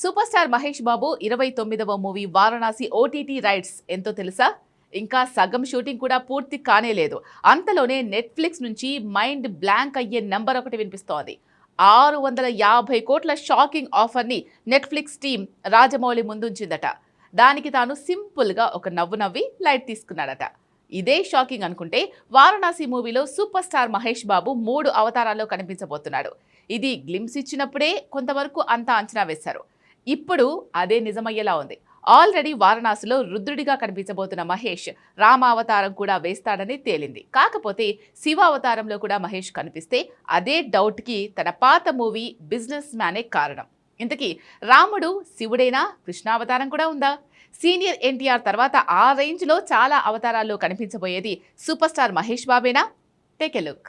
Super star Mahesh బాబు ఇరవై తొమ్మిదవ movie Varanasi OTT rights. ఎంతో తెలుసా? ఇంకా సగం షూటింగ్ కూడా పూర్తి కానే లేదు. అంతలోనే నెట్ఫ్లిక్స్ నుంచి మైండ్ బ్లాంక్ అయ్యే నెంబర్ ఒకటి వినిపిస్తోంది. ఆరు వందల యాభై కోట్ల షాకింగ్ ఆఫర్ని నెట్ఫ్లిక్స్ టీం రాజమౌళి ముందుంచిందట. దానికి తాను సింపుల్గా ఒక నవ్వు నవ్వి లైట్ తీసుకున్నాడట. ఇదే షాకింగ్ అనుకుంటే వారణాసి మూవీలో సూపర్ స్టార్ మహేష్ బాబు మూడు అవతారాల్లో కనిపించబోతున్నాడు. ఇది గ్లిమ్స్ ఇచ్చినప్పుడే కొంతవరకు అంతా అంచనా వేశారు. ఇప్పుడు అదే నిజమయ్యేలా ఉంది. ఆల్రెడీ వారణాసిలో రుద్రుడిగా కనిపించబోతున్న మహేష్ రామ అవతారం కూడా వేస్తాడని తేలింది. కాకపోతే శివ అవతారంలో కూడా మహేష్ కనిపిస్తే అదే డౌట్కి తన పాత మూవీ బిజినెస్ మ్యానే కారణం. ఇంతకీ రాముడు శివుడేనా? కృష్ణావతారం కూడా ఉందా? సీనియర్ ఎన్టీఆర్ తర్వాత ఆ రేంజ్లో చాలా అవతారాల్లో కనిపించబోయేది super star Mahesh బాబేనా? Take a look.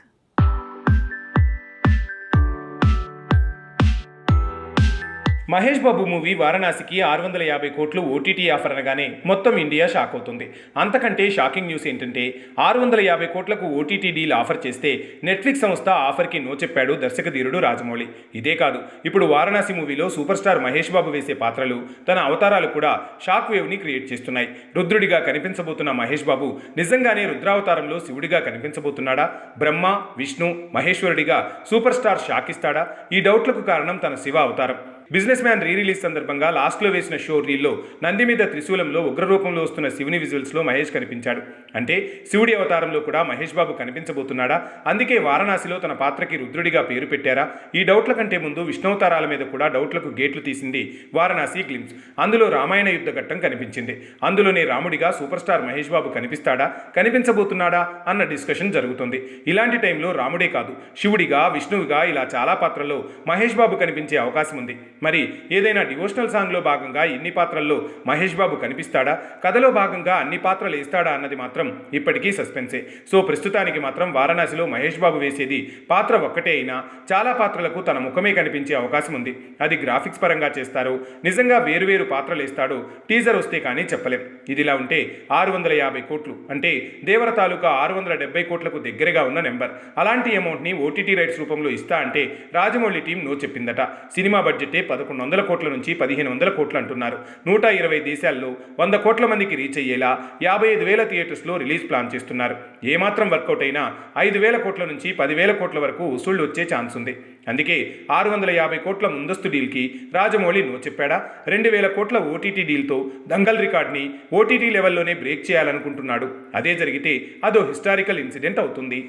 Mahesh Babu movie వారణాసికి ఆరు వందల యాభై కోట్లు ఓటీటీ ఆఫర్ అనగానే మొత్తం ఇండియా షాక్ అవుతుంది. అంతకంటే షాకింగ్ న్యూస్ ఏంటంటే ఆరు వందల యాభై కోట్లకు ఓటీటీ డీల్ ఆఫర్ చేస్తే నెట్ఫ్లిక్స్ సంస్థ ఆఫర్కి నో చెప్పాడు దర్శకధీరుడు రాజమౌళి. ఇదే కాదు ఇప్పుడు వారణాసి మూవీలో సూపర్ స్టార్ మహేష్ బాబు వేసే పాత్రలు తన అవతారాలు కూడా షాక్ వేవ్ని క్రియేట్ చేస్తున్నాయి. రుద్రుడిగా కనిపించబోతున్న మహేష్ బాబు నిజంగానే రుద్రావతారంలో శివుడిగా కనిపించబోతున్నాడా? బ్రహ్మ విష్ణు మహేశ్వరుడిగా సూపర్ స్టార్ షాక్ ఇస్తాడా ఈ డౌట్లకు కారణం తన శివ అవతారం. బిజినెస్ మ్యాన్ రీ రిలీజ్ సందర్భంగా లాస్ట్లో వేసిన షో రీల్లో నంది మీద త్రిశూలంలో ఉగ్రరూపంలో వస్తున్న శివుని విజువల్స్లో మహేష్ కనిపించాడు. అంటే శివుడి అవతారంలో కూడా మహేష్ బాబు కనిపించబోతున్నాడా? అందుకే వారణాసిలో తన పాత్రకి రుద్రుడిగా పేరు పెట్టారా? ఈ డౌట్ల కంటే ముందు విష్ణువతారాల మీద కూడా డౌట్లకు గేట్లు తీసింది వారణాసి గ్లిమ్స్. అందులో రామాయణ యుద్ధ ఘట్టం కనిపించింది. అందులోనే రాముడిగా సూపర్ స్టార్ మహేష్ బాబు కనిపిస్తాడా? కనిపించబోతున్నాడా? అన్న డిస్కషన్ జరుగుతుంది. ఇలాంటి టైంలో రాముడే కాదు శివుడిగా విష్ణువుగా ఇలా చాలా పాత్రల్లో మహేష్ బాబు కనిపించే అవకాశం ఉంది మరి ఏదైనా డివోషనల్ సాంగ్లో భాగంగా ఇన్ని పాత్రల్లో మహేష్ బాబు కనిపిస్తాడా? కథలో భాగంగా అన్ని పాత్రలు ఇస్తాడా అన్నది మాత్రం ఇప్పటికీ సస్పెన్సే. సో ప్రస్తుతానికి మాత్రం వారణాసిలో మహేష్ బాబు వేసేది పాత్ర ఒక్కటే అయినా చాలా పాత్రలకు తన ముఖమే కనిపించే అవకాశం ఉంది. అది గ్రాఫిక్స్ పరంగా చేస్తారో నిజంగా వేరువేరు పాత్రలు ఇస్తాడో టీజర్ వస్తే కానీ చెప్పలేం. ఇదిలా ఉంటే ఆరు వందల యాభై కోట్లు అంటే దేవర తాలూకా ఆరు వందల డెబ్బై కోట్లకు దగ్గరగా ఉన్న నెంబర్. అలాంటి అమౌంట్ని ఓటీటీ రైట్స్ రూపంలో ఇస్తా అంటే రాజమౌళి టీం నో చెప్పిందట. సినిమా బడ్జెటే పదకొండు వందల కోట్ల నుంచి పదిహేను వందల కోట్లు అంటున్నారు నూట ఇరవై దేశాల్లో వంద కోట్ల మందికి రీచ్ అయ్యేలా యాభై ఐదు వేల థియేటర్స్లో రిలీజ్ ప్లాన్ చేస్తున్నారు. ఏమాత్రం వర్కౌట్ అయినా ఐదు వేల కోట్ల నుంచి పదివేల కోట్ల వరకు వసూళ్ళు వచ్చే ఛాన్స్ ఉంది అందుకే ఆరు వందల యాభై కోట్ల ముందస్తు డీల్కి రాజమౌళి నో చెప్పాడా? రెండు వేల కోట్ల ఓటీటీ డీల్తో దంగల్ రికార్డ్ని ఓటీటీ లెవెల్లోనే బ్రేక్ చేయాలనుకుంటున్నాడు. అదే జరిగితే అదో హిస్టారికల్ ఇన్సిడెంట్ అవుతుంది.